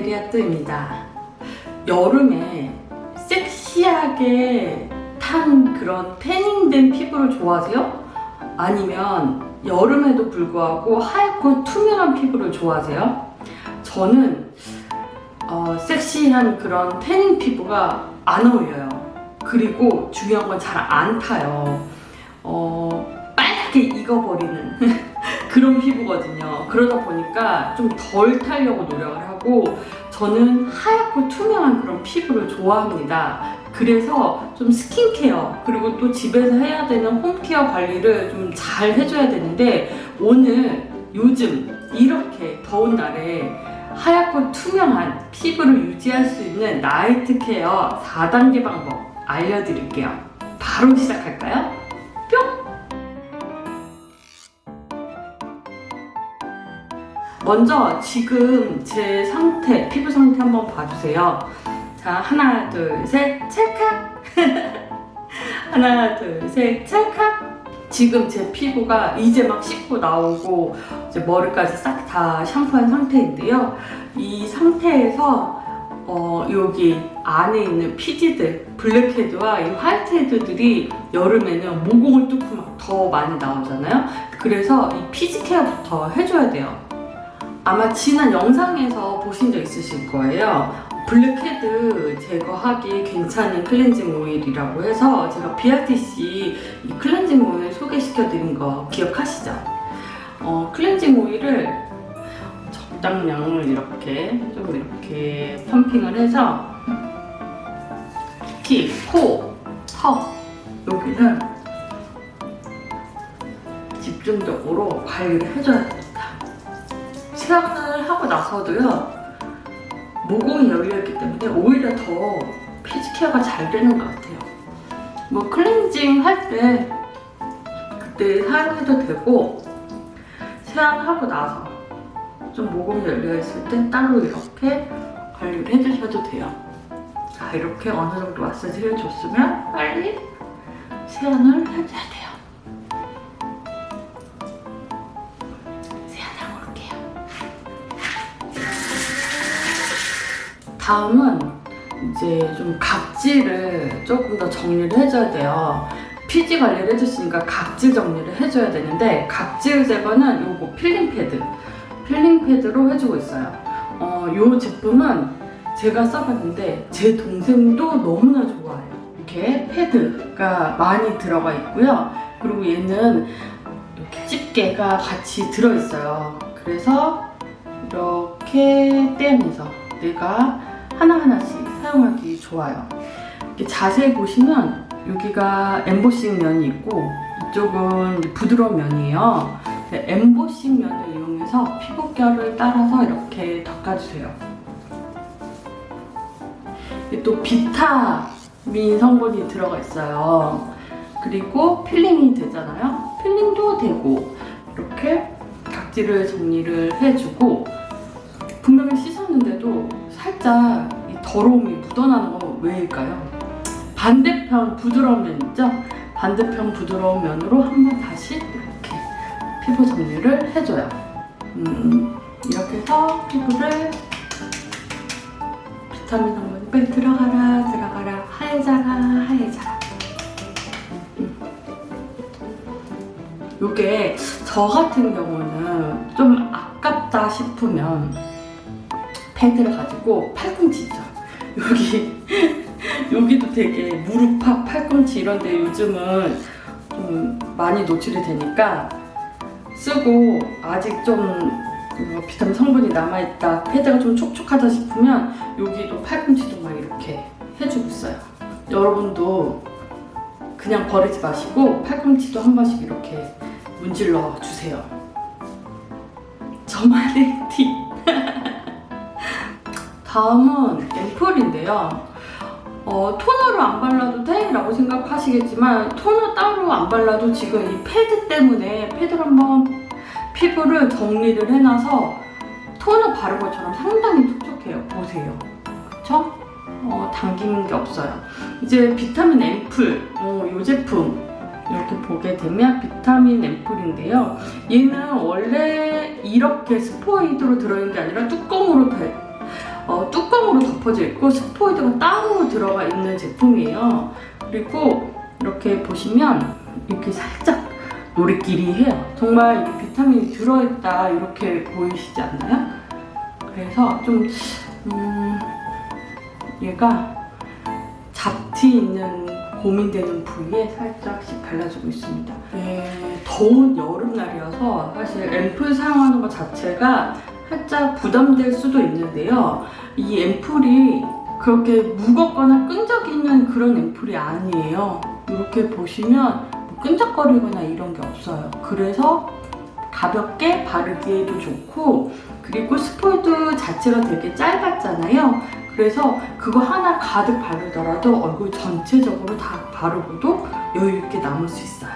베리아트입니다. 여름에 섹시하게 탄 그런 태닝된 피부를 좋아하세요? 아니면 여름에도 불구하고 하얗고 투명한 피부를 좋아하세요? 저는 어, 섹시한 그런 태닝 피부가 안 어울려요. 그리고 중요한 건 잘 안 타요. 어, 빨갛게 익어버리는 그런 피부거든요. 그러다 보니까 좀 덜 타려고 노력을 하고 저는 하얗고 투명한 그런 피부를 좋아합니다. 그래서 좀 스킨케어 그리고 또 집에서 해야 되는 홈케어 관리를 좀 잘 해줘야 되는데 오늘 요즘 이렇게 더운 날에 하얗고 투명한 피부를 유지할 수 있는 나이트 케어 4단계 방법 알려드릴게요. 바로 시작할까요? 먼저 지금 제 상태, 피부 상태 한번 봐주세요. 자, 하나, 둘, 셋, 찰칵! 하나, 둘, 셋, 찰칵! 지금 제 피부가 이제 막 씻고 나오고 이제 머리까지 싹 다 샴푸한 상태인데요. 이 상태에서 어, 여기 안에 있는 피지들, 블랙헤드와 이 화이트헤드들이 여름에는 모공을 뚫고 막 더 많이 나오잖아요. 그래서 이 피지 케어부터 해줘야 돼요. 아마 지난 영상에서 보신 적 있으실 거예요. 블랙헤드 제거하기 괜찮은 클렌징 오일이라고 해서 제가 BRTC 이 클렌징 오일 소개시켜드린 거 기억하시죠? 어, 클렌징 오일을 적당량을 이렇게 좀 이렇게 펌핑을 해서 키, 코, 턱 여기는 집중적으로 관리를 해줘야 됩니다. 세안을 하고 나서도요 모공이 열려있기 때문에 오히려 더 피지 케어가 잘 되는 것 같아요. 뭐 클렌징 할 때 그때 사용해도 되고 세안하고 나서 좀 모공이 열려있을 때 따로 이렇게 관리를 해주셔도 돼요. 자 이렇게 어느 정도 마사지를 줬으면 빨리 세안을 돼 다음은 이제 좀 각질을 조금 더 정리를 해줘야 돼요. 피지 관리를 해줬으니까 각질 정리를 해줘야 되는데 각질 제거는 요거 필링 패드, 필링 패드로 해주고 있어요. 어, 요 제품은 제가 써봤는데 제 동생도 너무나 좋아해요. 이렇게 패드가 많이 들어가 있고요. 그리고 얘는 이렇게 집게가 같이 들어있어요. 그래서 이렇게 떼면서 내가 하나하나씩 사용하기 좋아요. 이렇게 자세히 보시면 여기가 엠보싱 면이 있고 이쪽은 부드러운 면이에요. 네, 엠보싱 면을 이용해서 피부결을 따라서 이렇게 닦아주세요. 또 비타민 성분이 들어가 있어요. 그리고 필링이 되잖아요. 필링도 되고 이렇게 각질을 정리를 해주고 살짝 이 더러움이 묻어나는 건 왜일까요? 반대편 부드러운 면 있죠? 반대편 부드러운 면으로 한번 다시 이렇게 피부 정리를 해줘요. 음, 이렇게 해서 피부를 비타민 성분이 빨리 들어가라 들어가라 하얘자라 하얘자라 음. 요게 저 같은 경우는 좀 아깝다 싶으면 패드를 가지고 팔꿈치죠. 여기 여기도 되게 무릎팍 팔꿈치 이런데 요즘은 좀 많이 노출이 되니까 쓰고 아직 좀 어, 비타민 성분이 남아있다 패드가 좀 촉촉하다 싶으면 여기도 팔꿈치도 막 이렇게 해주고 있어요. 여러분도 그냥 버리지 마시고 팔꿈치도 한 번씩 이렇게 문질러 주세요. 저만의 팁. 다음은 앰플인데요. 어, 토너를 안 발라도 돼? 라고 생각하시겠지만 토너 따로 안 발라도 지금 이 패드 때문에 패드를 한번 피부를 정리를 해놔서 토너 바른 것처럼 상당히 촉촉해요. 보세요. 그쵸? 어, 당기는 게 없어요. 이제 비타민 앰플, 어, 이 제품 이렇게 보게 되면 비타민 앰플인데요. 얘는 원래 이렇게 스포이드로 들어있는 게 아니라 뚜껑으로 돼 어, 뚜껑으로 덮어져 있고 스포이드가 따로 들어가 있는 제품이에요. 그리고 이렇게 보시면 이렇게 살짝 노리끼리 해요. 정말 비타민이 들어있다 이렇게 보이시지 않나요? 그래서 좀 음, 얘가 잡티 있는 고민되는 부위에 살짝씩 발라주고 있습니다. 네, 더운 여름날이어서 사실 앰플 사용하는 것 자체가 살짝 부담될 수도 있는데요. 이 앰플이 그렇게 무겁거나 끈적이는 그런 앰플이 아니에요. 이렇게 보시면 뭐 끈적거리거나 이런 게 없어요. 그래서 가볍게 바르기에도 좋고 그리고 스포이드 자체가 되게 짧았잖아요. 그래서 그거 하나 가득 바르더라도 얼굴 전체적으로 다 바르고도 여유 있게 남을 수 있어요.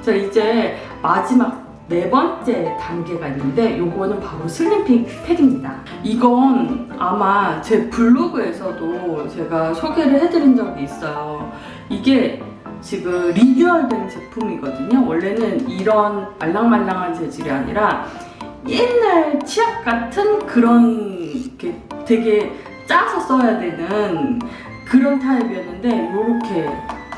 자 이제 마지막 네 번째 단계가 있는데 요거는 바로 슬림핑 팩입니다. 이건 아마 제 블로그에서도 제가 소개를 해드린 적이 있어요. 이게 지금 리뉴얼된 제품이거든요. 원래는 이런 말랑말랑한 재질이 아니라 옛날 치약 같은 그런 이렇게 되게 짜서 써야 되는 그런 타입이었는데 이렇게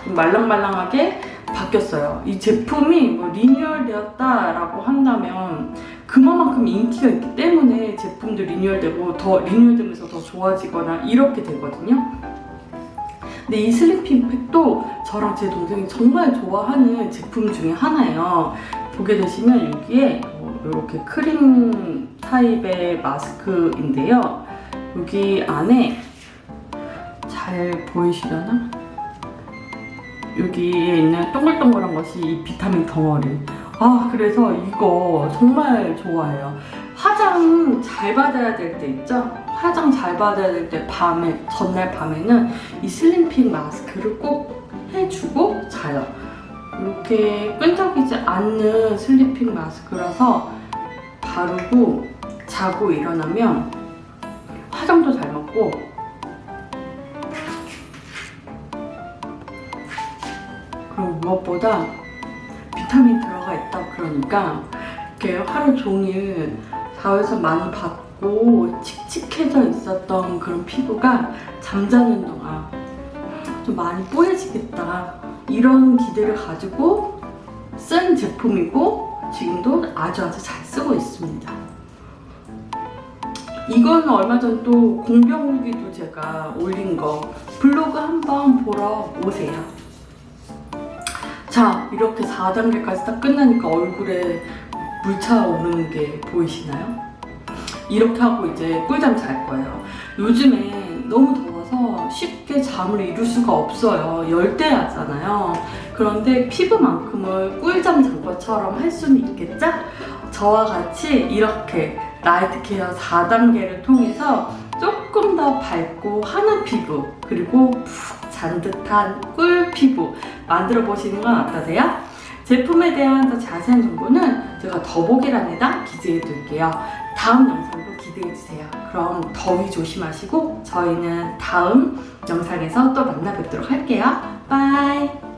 좀 말랑말랑하게 바뀌었어요. 이 제품이 뭐 리뉴얼 되었다라고 한다면 그만큼 인기가 있기 때문에 제품도 리뉴얼되고 더 리뉴얼되면서 더 좋아지거나 이렇게 되거든요. 근데 이 슬리핑 팩도 저랑 제 동생이 정말 좋아하는 제품 중에 하나예요. 보게 되시면 여기에 이렇게 크림 타입의 마스크인데요. 여기 안에 잘 보이시려나? 여기에 있는 동글동글한 것이 이 비타민 덩어리. 아, 그래서 이거 정말 좋아해요. 화장 잘 받아야 될 때 있죠? 화장 잘 받아야 될 때 밤에, 전날 밤에는 이 슬림핑 마스크를 꼭 해주고 자요. 이렇게 끈적이지 않는 슬리핑 마스크라서 바르고 자고 일어나면 화장도 잘 먹고 무엇보다 비타민 들어가 있다 그러니까 이렇게 하루 종일 자외서 많이 받고 칙칙해져 있었던 그런 피부가 잠자는 동안 좀 많이 뽀얘지겠다 이런 기대를 가지고 쓴 제품이고 지금도 아주 아주 잘 쓰고 있습니다. 이거는 얼마 전 또 공병 후기도 제가 올린 거 블로그 한번 보러 오세요. 자, 이렇게 4단계까지 딱 끝나니까 얼굴에 물차 오르는 게 보이시나요? 이렇게 하고 이제 꿀잠 잘 거예요. 요즘에 너무 더워서 쉽게 잠을 이룰 수가 없어요. 열대야잖아요. 그런데 피부만큼을 꿀잠 잔 것처럼 할 수는 있겠죠? 저와 같이 이렇게 나이트 케어 4단계를 통해서 조금 더 밝고 환한 피부 그리고 푹 잔 듯한 꿀 피부 만들어 보시는 건 어떠세요? 제품에 대한 더 자세한 정보는 제가 더보기란에다 기재해 둘게요. 다음 영상도 기대해 주세요. 그럼 더위 조심하시고 저희는 다음 영상에서 또 만나 뵙도록 할게요. 바이.